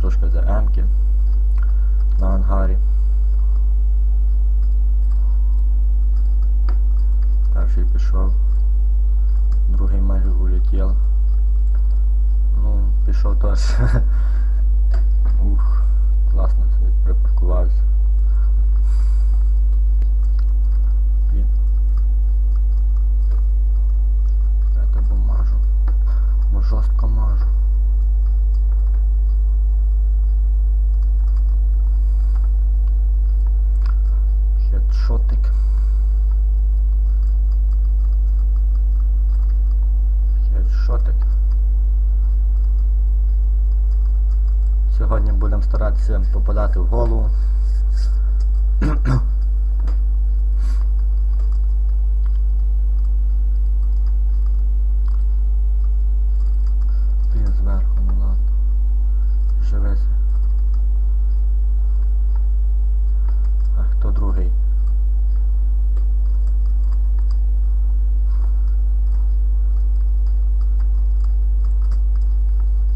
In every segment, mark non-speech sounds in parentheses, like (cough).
трошки за М-ки на ангарі. Перший пішов, другий майже улетів. Ну, пішов теж. (laughs) старатися попадати в голову. Блін, зверху, ну ладно. Живеся. А хто другий?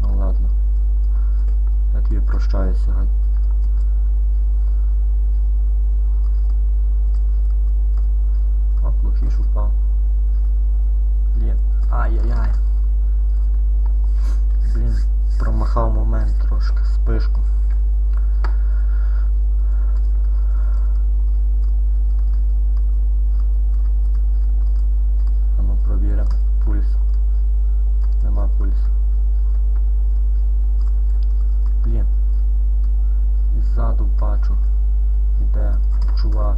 Ну ладно. Я тобі прощаю сьогодні. О, плохіш упав. Блін. Ай-яй-яй. Блін, промахав момент трошки, спишку. А ну провіримо. Пульс. Нема пульсу. Блін. І ззаду бачу. Іде чувак.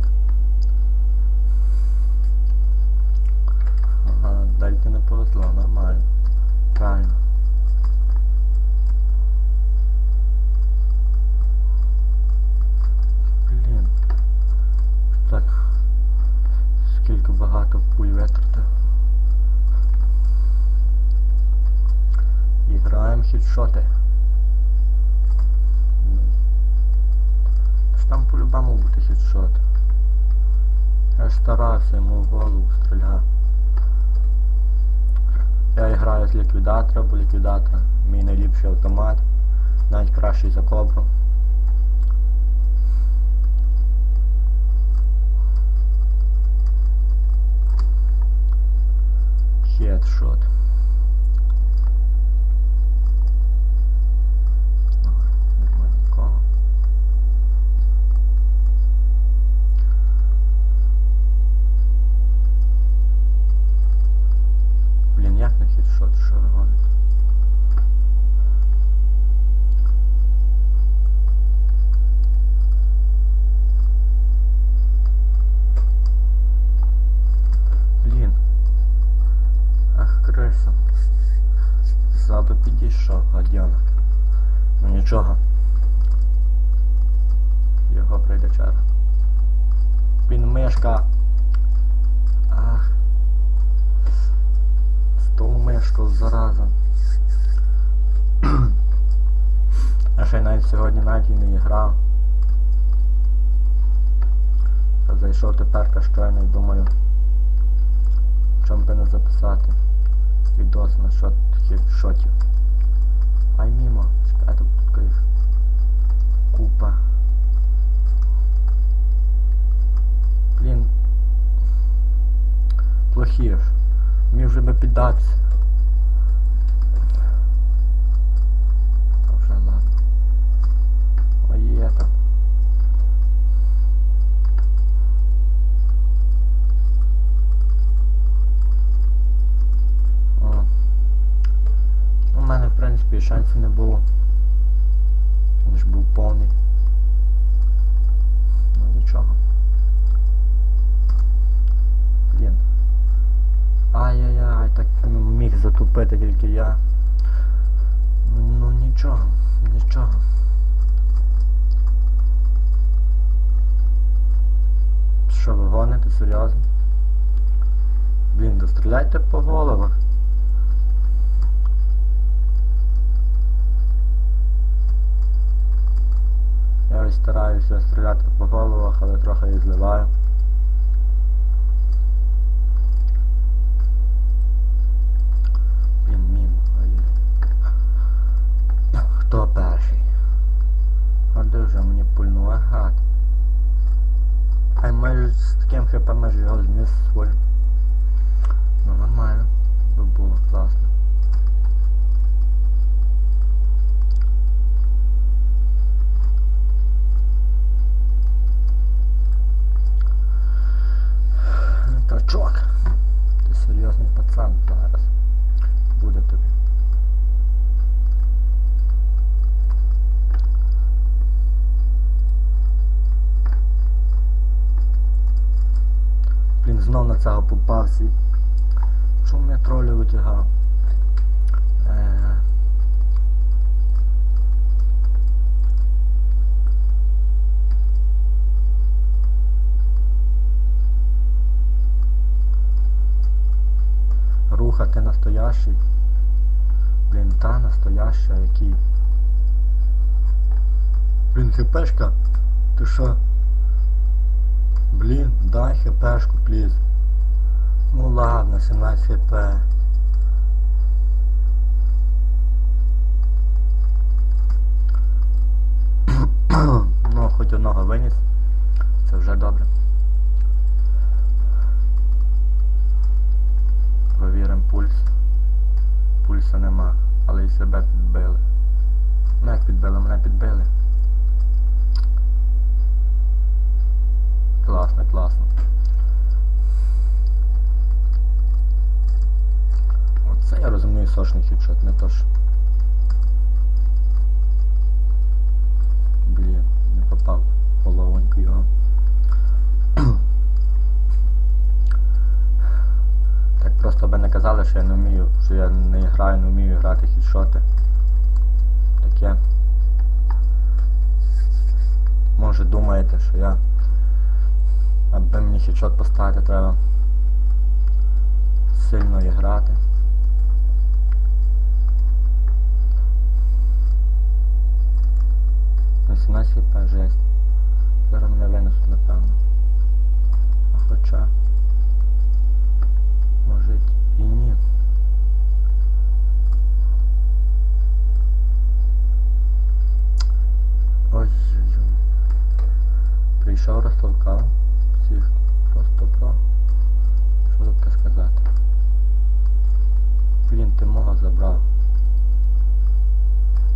Ага, дальки не повезло, нормально. Правильно. Блін. Так. Скільки багато пуль витратив. І граємо хідшоти. Там по-любому буде хідшот. Я ж старався йому в голову стріляв. Я граю з ліквідатора, бо ліквідатор мій найліпший автомат, навіть кращий за кобру. Хедшот. Ага, Нема нікого. Блін, як на хедшот, що ви гоните? Блін. Ах, криса. Ззаду підійшов гадянок. Ну нічого. Його прийде черга. Блін, мишка. Ах. З ту мишку зараза. А ще навіть сьогодні навіть і не грав. Зайшов тепер щойно і думаю. Чом би не записати відос на шот хедшотів. Ай мімо, чекайте, тут їх купа. Блін. Плохі ж. Міг вже би піддатися. Та вже ладно. Ой, є там. О. У мене, в принципі, шансів не було. Він ж був повний. Ну нічого. Блін. Ай-яй-яй, так міг затупити тільки я. Ну нічого, нічого. Що ви гоните, серйозно? Блін, достріляйте по головах. стараюся стріляти по головах, але трохи їх зливаю. Блін, мімо, Хто перший? А де вже мені пульнула гад. А майже з таким хипом майже його знес свой. Ну нормально. Би було класно. Качок. Ти серйозний пацан зараз. Буде тобі. Блін, знов на цього попався. Чому я тролю витягав? Е Руха, ти настоящий? Блін, та настояща, який? Блін, хпшка? Ти що? Блін, дай хпшку, пліз. Ну ладно, 17 хп. (coughs) ну, хоч одного виніс. Це вже добре. Провіримо пульс. Пульса нема, але і себе підбили. Ну як підбили, мене підбили. Класно, класно. Оце я розумію сошний хідшот, не то ж. Блін, не попав головоньку його. Просто би не казали, що я не вмію, що я не граю, не вмію грати хідшоти. Таке. Може думаєте, що я аби мені хідшот поставити треба сильно і грати. На 17 хп жесть. Зараз мене винесуть, напевно. Хоча. Може і ні. Ой-ой-ой. Прийшов, розтолкав. Всіх просто про. Що тут таке сказати? Блін, ти мого забрав.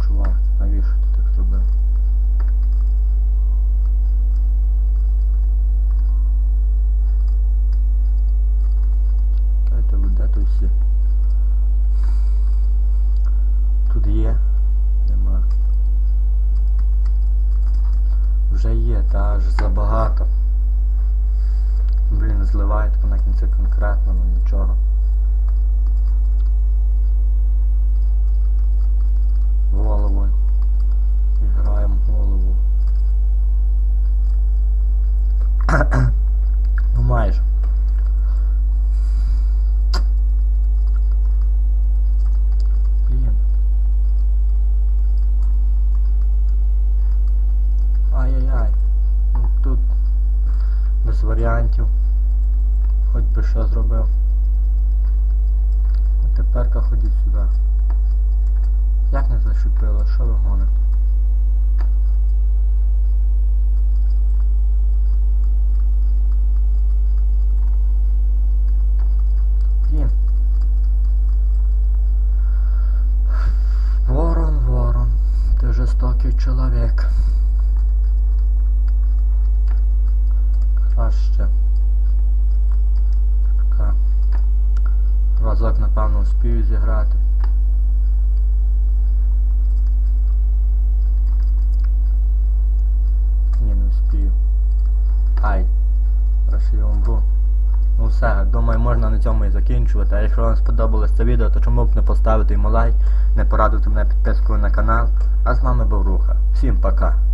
Чувак, навіщо ти так зробив? Чекайте, ви де тут всі? Тут є? Нема. Вже є, та аж забагато. Блін, зливає тако на кінці конкретно, ну нічого. Головою. І граємо голову. ну майже. Блін. Ай-яй-яй. Ну тут без варіантів. Хоч би що зробив. А теперка ходіть сюди. Як не зачепило? Що ви гоните? Ворон, ворон, ти жорстокий чоловік. Краще. Разок, напевно, успію зіграти. Ні, не успію. Ай. Зараз умру. Ну все, думаю, можна на цьому і закінчувати. А якщо вам сподобалось це відео, то чому б не поставити йому лайк, не порадити мене підпискою на канал. А з вами був Руха. Всім пока.